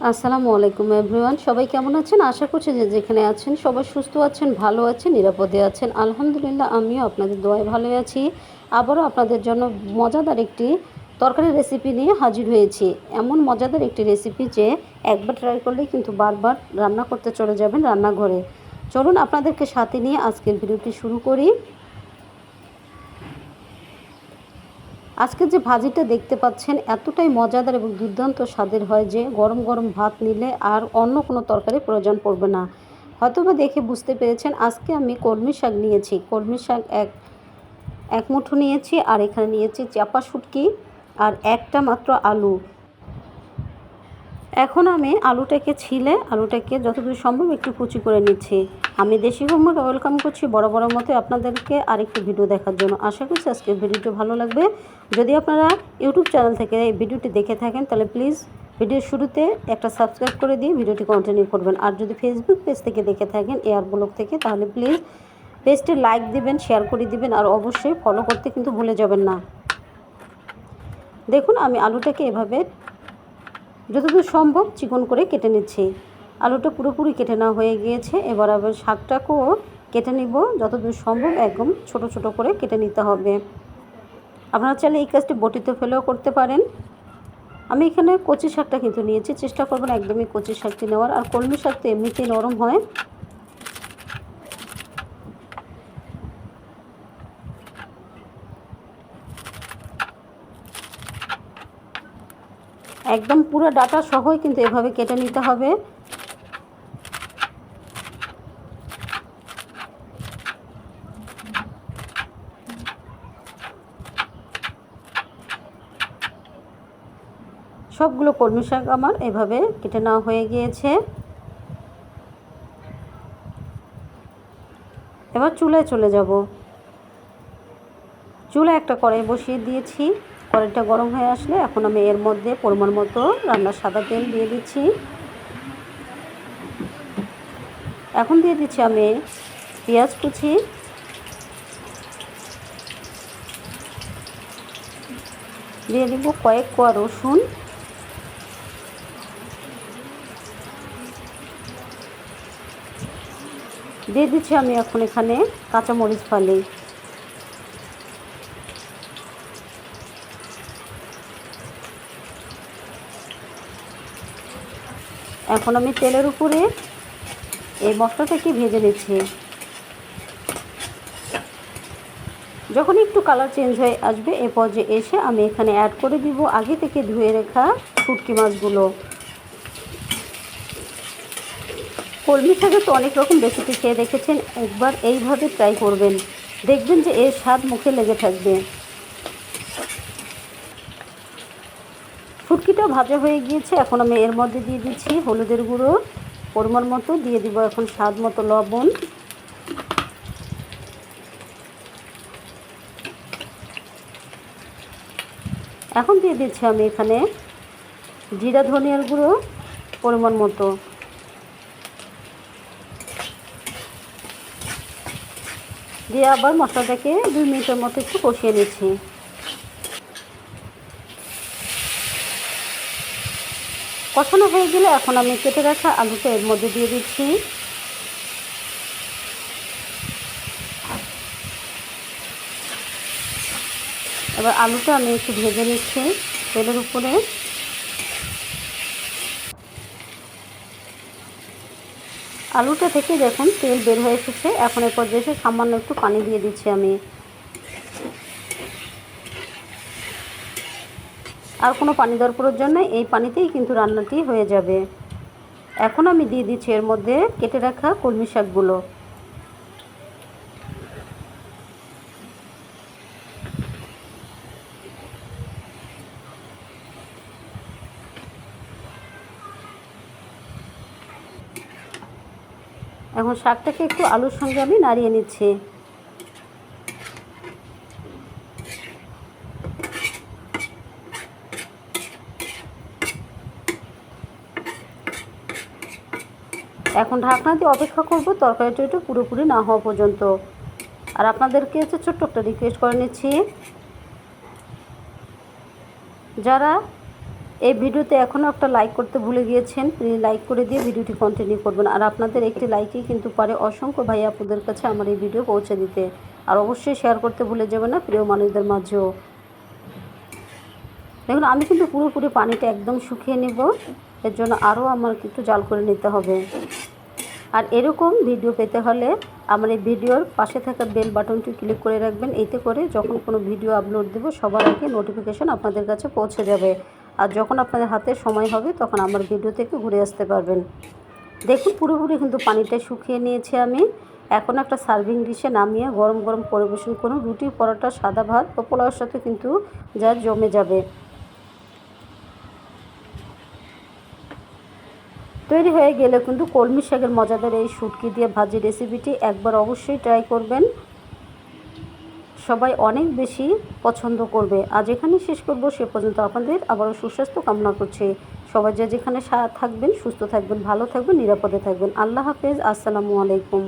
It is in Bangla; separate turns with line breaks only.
আসসালামু আলাইকুম এভরিওয়ান, সবাই কেমন আছেন? আশা করছি যে যেখানে আছেন সবাই সুস্থ আছেন, ভালো আছেন, নিরাপদে আছেন। আলহামদুলিল্লাহ, আমিও আপনাদের দোয়ায় ভালো আছি। আবারও আপনাদের জন্য মজাদার একটি তরকারি রেসিপি নিয়ে হাজির হয়েছি। এমন মজাদার একটি রেসিপি যে একবার ট্রাই করলেই কিন্তু বারবার রান্না করতে চলে যাবেন রান্নাঘরে। চলুন আপনাদেরকে সাথে নিয়ে আজকের ভিডিওটি শুরু করি। আজকে যে ভাজিটা দেখতে পাচ্ছেন, এতটাই মজাদার এবং দুর্দান্ত স্বাদের হয় যে গরম গরম ভাত নিলে আর অন্য কোনো তরকারি প্রয়োজন পড়বে না। হয়তোবা দেখে বুঝতে পেরেছেন, আজকে আমি কলমি শাক নিয়েছি। কলমি শাক এক এক মুঠো নিয়েছি আর এখানে নিয়েছি চাপা শুটকি আর একটা মাত্র আলু। এখন আমি আলুটাকে ছিলে, আলুটাকে যতদূর সম্ভব একটু কুচি করে নিচ্ছি। আমি দেশি হোমওয়ার্ক ওয়েলকাম করছি বড় বড় মতো আপনাদেরকে আরেকটি ভিডিও দেখার জন্য। আশা করছি আজকে ভিডিওটি ভালো লাগবে। যদি আপনারা ইউটিউব চ্যানেল থেকে এই ভিডিওটি দেখে থাকেন, তাহলে প্লিজ ভিডিওর শুরুতে একটা সাবস্ক্রাইব করে দিয়ে ভিডিওটি কন্টিনিউ করবেন। আর যদি ফেসবুক পেজ থেকে দেখে থাকেন এয়ার ব্লগ থেকে, তাহলে প্লিজ পেজটি লাইক দিবেন শেয়ার করে দিবেন, আর অবশ্যই ফলো করতে কিন্তু ভুলে যাবেন না। দেখুন, আমি আলুটাকে এভাবে যতদূর সম্ভব চিকন করে কেটে নিচ্ছি। আলুটা পুরোপুরি কেটে নেওয়া হয়ে গিয়েছে। এবার আবার শাকটাকেও কেটে নিব। যতদূর সম্ভব একদম ছোট ছোট করে কেটে নিতে হবে। আপনারা চাইলে এই কাজটি বটিতে ফেলেও করতে পারেন। আমি এখানে কচি শাকটা কিন্তু নিয়েছি। চেষ্টা করবেন একদমই কচি শাকটি নেওয়ার। আর কলমি শাক তো এমনিতেই নরম হয়। একদম পুরো ডাটা সহই কিন্তু এভাবে কেটে নিতে হবে। সবগুলো কলমি শাক আমার এভাবে কেটে নেওয়া হয়ে গিয়েছে। এবার চুলায় চলে যাব। চুলা একটা কড়াই বসিয়ে দিয়েছি। কড়াইটা গরম হয়ে আসলে এখন আমি এর মধ্যে পরিমাণ মতো রান্নার সাদা তেল দিয়ে দিচ্ছি। এখন দিয়ে দিচ্ছি আমি পেঁয়াজ কুচি। দিয়ে দিব কয়েক কোয়া রসুন। দিয়ে দিচ্ছি আমি এখন এখানে কাঁচামরিচ ফালি। এখন আমি তেলের উপরে এই মশলাটাকে ভেজে নিচ্ছি। যখন একটু কালার চেঞ্জ হয়ে আসবে, এ পর্যায়ে এসে আমি এখানে অ্যাড করে দিব আগে থেকে ধুয়ে রেখা ফুটকি মাছগুলো। কলমি শাকে তো অনেক রকম রেসিপি খেয়ে দেখেছেন, একবার এইভাবে ট্রাই করবেন। দেখবেন যে এর স্বাদ মুখে লেগে থাকবে। শুটকিটা ভাজা হয়ে গিয়েছে। এখন আমি এর মধ্যে দিয়ে দিচ্ছি হলুদের গুঁড়ো পরিমাণ মতো। দিয়ে দিব এখন স্বাদ মতো লবণ। এখন দিয়ে দিচ্ছি আমি এখানে জিরা, ধনিয়ার গুঁড়ো পরিমাণ মতো। দিয়ে আবার মশলাটাকে দুই মিনিটের মতো একটু কষিয়ে নিচ্ছি। কষানো হয়ে গেলে এখন আমি কেটে রাখা আলুটা এর মধ্যে দিয়ে দিচ্ছি। এবার আলুটা আমি একটু ভেজে নিচ্ছি তেলের উপরে। আলুটা থেকে দেখুন তেল বের হয়ে এসেছে। এখন এর পর্যায়ে সামান্য একটু পানি দিয়ে দিচ্ছি আমি। আর কোনো পানি প্রয়োজন নেই এই পানিতেই কিন্তু রান্নাটি হয়ে যাবে। এখন আমি দিয়ে দিচ্ছি এর মধ্যে কেটে রাখা কলমি শাকগুলো। এখন শাকটাকে একটু আলুর সঙ্গে আমি নাড়িয়ে নিচ্ছি। এখন ঢাকনা দিয়ে অপেক্ষা করব তরকারিটা একটু পুরোপুরি না হওয়া পর্যন্ত। আর আপনাদেরকে হচ্ছে ছোট্ট একটা রিকোয়েস্ট করে নিচ্ছি। যারা এই ভিডিওতে এখনও একটা লাইক করতে ভুলে গিয়েছেন প্লিজ লাইক করে দিয়ে ভিডিওটি কন্টিনিউ করবেন। আর আপনাদের একটি লাইকই কিন্তু পারে অসংখ্য ভাই আপনাদের কাছে আমার এই ভিডিও পৌঁছে দিতে। আর অবশ্যই শেয়ার করতে ভুলে যাবেন না, প্রিয় মানুষদের মাঝেও। দেখুন, আমি কিন্তু পুরোপুরি পানিটা একদম শুকিয়ে নেব। এর জন্য আরও আমার কিন্তু জাল করে নিতে হবে। আর এরকম ভিডিও পেতে হলে আমার এই ভিডিওর পাশে থাকা বেল বাটনটি ক্লিক করে রাখবেন। এতে করে যখন কোনো ভিডিও আপলোড দেবো, সবার আগে নোটিফিকেশন আপনাদের কাছে পৌঁছে যাবে। আর যখন আপনাদের হাতে সময় হবে, তখন আমার ভিডিও থেকে ঘুরে আসতে পারবেন। দেখুন, পুরোপুরি কিন্তু পানিটা শুকিয়ে নিয়েছি আমি। এখন একটা সার্ভিং ডিশে নামিয়ে গরম গরম পরিবেশন করুন। রুটি, পরোটা, সাদা ভাত ও পোলাওর সাথে কিন্তু যা জমে যাবে। তৈরি হয়ে গেলে কিন্তু কলমি শাকের মজাদার এই শুটকি দিয়ে ভাজি রেসিপিটি একবার অবশ্যই ট্রাই করবেন। সবাই অনেক বেশি পছন্দ করবে। আজ এখানেই শেষ করব। সে পর্যন্ত আপনাদের আবারও সুস্বাস্থ্য কামনা করছে। সবাই যে যেখানে থাকবেন, সুস্থ থাকবেন, ভালো থাকবেন, নিরাপদে থাকবেন। আল্লাহ হাফেজ। আসসালামু আলাইকুম।